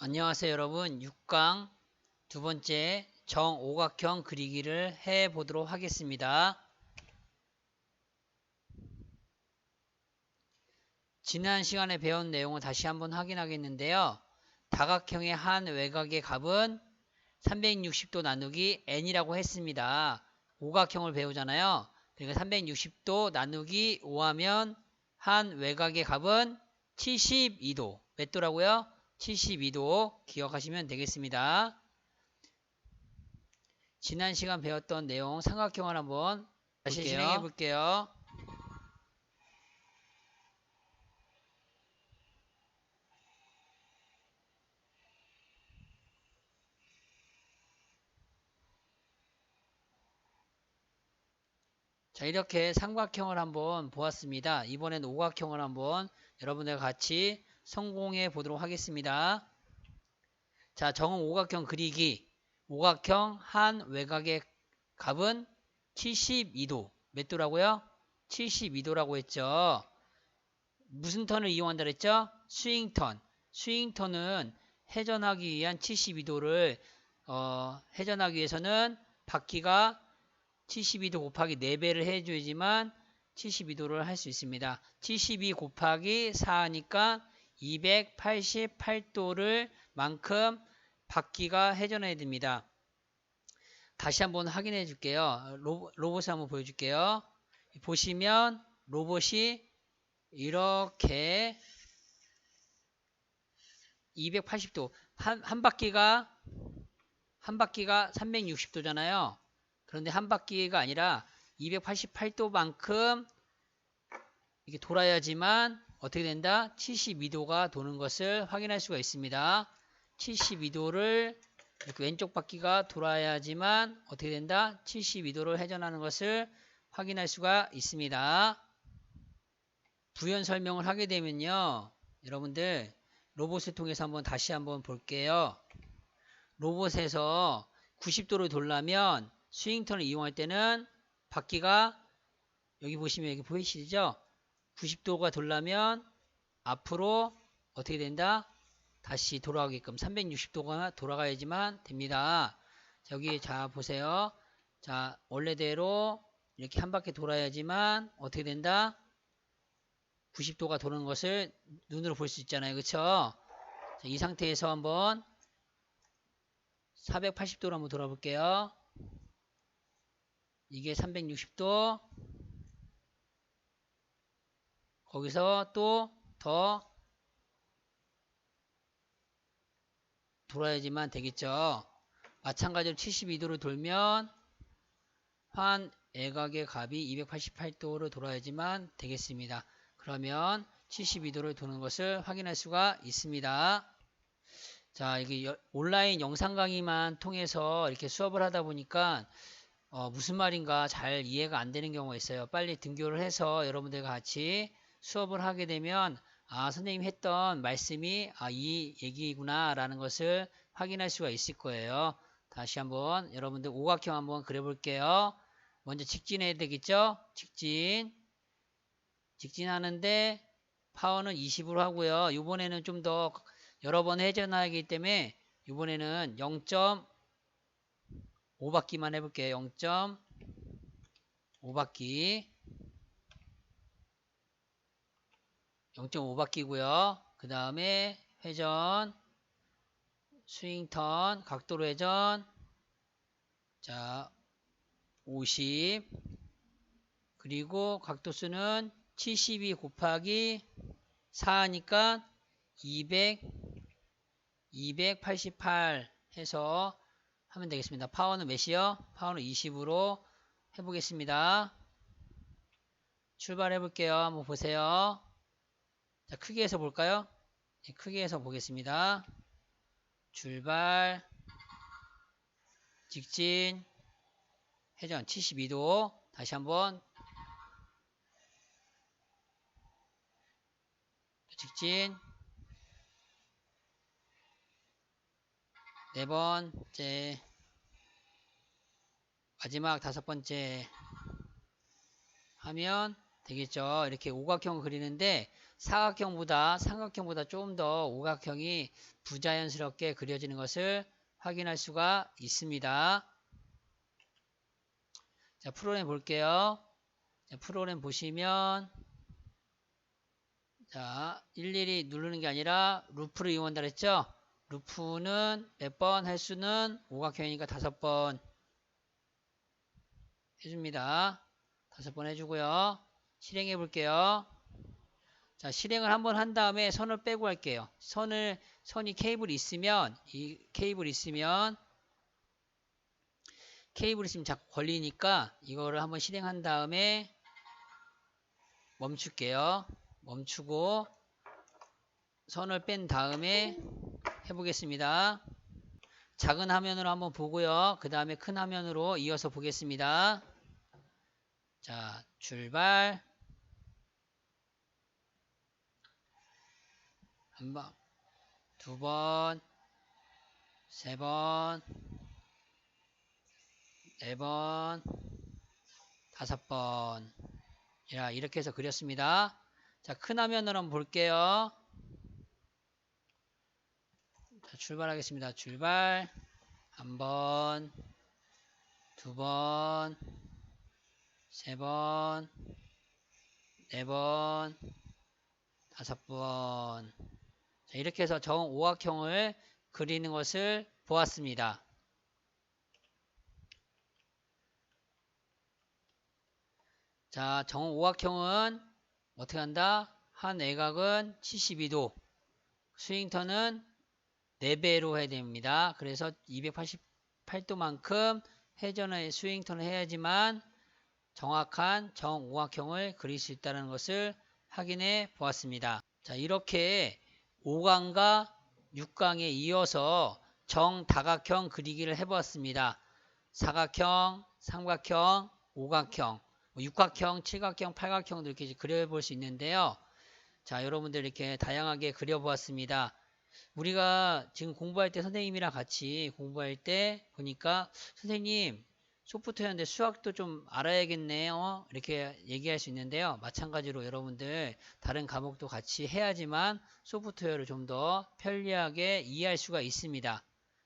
안녕하세요 여러분 6강 두 번째 정오각형 그리기를 해 보도록 하겠습니다. 지난 시간에 배운 내용을 다시 한번 확인하겠는데요. 다각형의 한 외곽의 값은 360도 나누기 n이라고 했습니다. 오각형을 배우잖아요. 그러니까 360도 나누기 5하면 한 외곽의 값은 72도. 몇 도라고요? 72도 기억하시면 되겠습니다. 지난 시간 배웠던 내용 삼각형을 한번 다시 볼게요. 진행해 볼게요. 자 이렇게 삼각형을 한번 보았습니다. 이번엔 오각형을 한번 여러분들과 같이 성공해 보도록 하겠습니다. 자 정은 오각형 그리기 오각형 한 외곽의 값은 72도 몇 도라고요? 72도라고 했죠. 무슨 턴을 이용한다 그랬죠? 스윙턴. 스윙턴은 회전하기 위한 72도를 어, 회전하기 위해서는 바퀴가 72도 곱하기 4배를 해줘야지만 72도를 할 수 있습니다. 72 곱하기 4니까 288도를 만큼 바퀴가 회전해야 됩니다. 다시 한번 확인해 줄게요. 로, 로봇을 한번 보여줄게요. 보시면 로봇이 이렇게 280도 한, 한 바퀴가 한 바퀴가 360도잖아요. 그런데 한 바퀴가 아니라 288도만큼 이게 돌아야지만 어떻게 된다? 72도가 도는 것을 확인할 수가 있습니다. 72도를 이렇게 왼쪽 바퀴가 돌아야지만 어떻게 된다? 72도를 회전하는 것을 확인할 수가 있습니다. 부연 설명을 하게 되면요. 여러분들 로봇을 통해서 한번 다시 한번 볼게요. 로봇에서 90도를 돌려면 스윙턴을 이용할 때는 바퀴가 여기 보시면 여기 보이시죠? 90도가 돌려면 앞으로 어떻게 된다? 다시 돌아가게끔 360도가 돌아가야지만 됩니다. 자, 여기 자 보세요. 자 원래대로 이렇게 한 바퀴 돌아야지만 어떻게 된다? 90도가 도는 것을 눈으로 볼 수 있잖아요. 자, 이 상태에서 한번 480도로 한번 돌아볼게요. 이게 360도. 거기서 또 더 돌아야지만 되겠죠. 마찬가지로 72도로 돌면 환 애각의 값이 288도로 돌아야지만 되겠습니다. 그러면 72도를 도는 것을 확인할 수가 있습니다. 자, 이게 여- 온라인 영상 강의만 통해서 이렇게 수업을 하다 보니까 어, 무슨 말인가 잘 이해가 안 되는 경우가 있어요. 빨리 등교를 해서 여러분들과 같이 수업을 하게 되면 아, 선생님 했던 말씀이 아, 이 얘기구나 라는 것을 확인할 수가 있을 거예요. 다시 한번 여러분들 오각형 한번 그려볼게요. 먼저 직진해야 되겠죠? 직진. 직진하는데 파워는 20으로 하고요. 이번에는 좀 더 여러 번 회전하기 때문에 이번에는 0.5바퀴만 해볼게요. 0.5바퀴. 0.5바퀴고요. 그 다음에 회전, 스윙턴, 각도로 회전. 자, 50. 그리고 각도수는 72 곱하기 4니까 200, 288 해서 하면 되겠습니다. 파워는 몇이요? 파워는 20으로 해보겠습니다. 출발해 볼게요. 한번 보세요. 자, 크게 해서 볼까요? 네, 크게 해서 보겠습니다. 출발, 직진, 회전 72도. 다시 한번 직진 네 번째 마지막 다섯 번째 하면 되겠죠. 이렇게 오각형을 그리는데 사각형보다 삼각형보다 좀 더 오각형이 부자연스럽게 그려지는 것을 확인할 수가 있습니다. 자, 프로그램 볼게요. 자, 프로그램 보시면 자, 일일이 누르는 게 아니라 루프를 이용한다 그랬죠? 루프는 몇 번 할 수는 오각형이니까 다섯 번 해줍니다. 다섯 번 해주고요. 실행해 볼게요. 자, 실행을 한번 한 다음에 선을 빼고 할게요. 선을, 선이 케이블 있으면, 이 케이블 있으면, 케이블 있으면 자꾸 걸리니까 이거를 한번 실행한 다음에 멈출게요. 멈추고 선을 뺀 다음에 해보겠습니다. 작은 화면으로 한번 보고요. 그 다음에 큰 화면으로 이어서 보겠습니다. 자, 출발. 한 번, 두 번, 세 번, 네 번, 다섯 번. 자, 이렇게 해서 그렸습니다. 자, 큰 화면으로 한번 볼게요. 자, 출발하겠습니다. 출발. 한 번, 두 번, 세 번, 네 번, 다섯 번. 자, 이렇게 해서 정 오각형을 그리는 것을 보았습니다. 자, 정 오각형은 어떻게 한다? 한 외곽은 72도, 스윙턴은 4배로 해야 됩니다. 그래서 288도만큼 회전의 스윙턴을 해야지만 정확한 정오각형을 그릴 수 있다는 것을 확인해 보았습니다. 자, 이렇게 5강과 6강에 이어서 정다각형 그리기를 해보았습니다. 사각형, 삼각형, 오각형, 뭐 육각형, 칠각형, 팔각형도 이렇게 그려볼 수 있는데요. 자, 여러분들 이렇게 다양하게 그려보았습니다. 우리가 지금 공부할 때 선생님이랑 같이 공부할 때 보니까 선생님 소프트웨어인데 수학도 좀 알아야겠네요. 이렇게 얘기할 수 있는데요. 마찬가지로 여러분들 다른 과목도 같이 해야지만 소프트웨어를 좀 더 편리하게 이해할 수가 있습니다.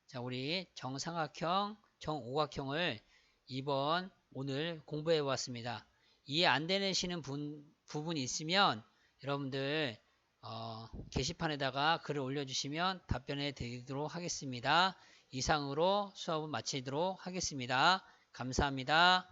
자, 우리 정삼각형, 정오각형을 이번 오늘 공부해 보았습니다. 이해 안 되시는 분, 부분이 있으면 여러분들 어, 게시판에다가 글을 올려주시면 답변해 드리도록 하겠습니다. 이상으로 수업은 마치도록 하겠습니다. 감사합니다.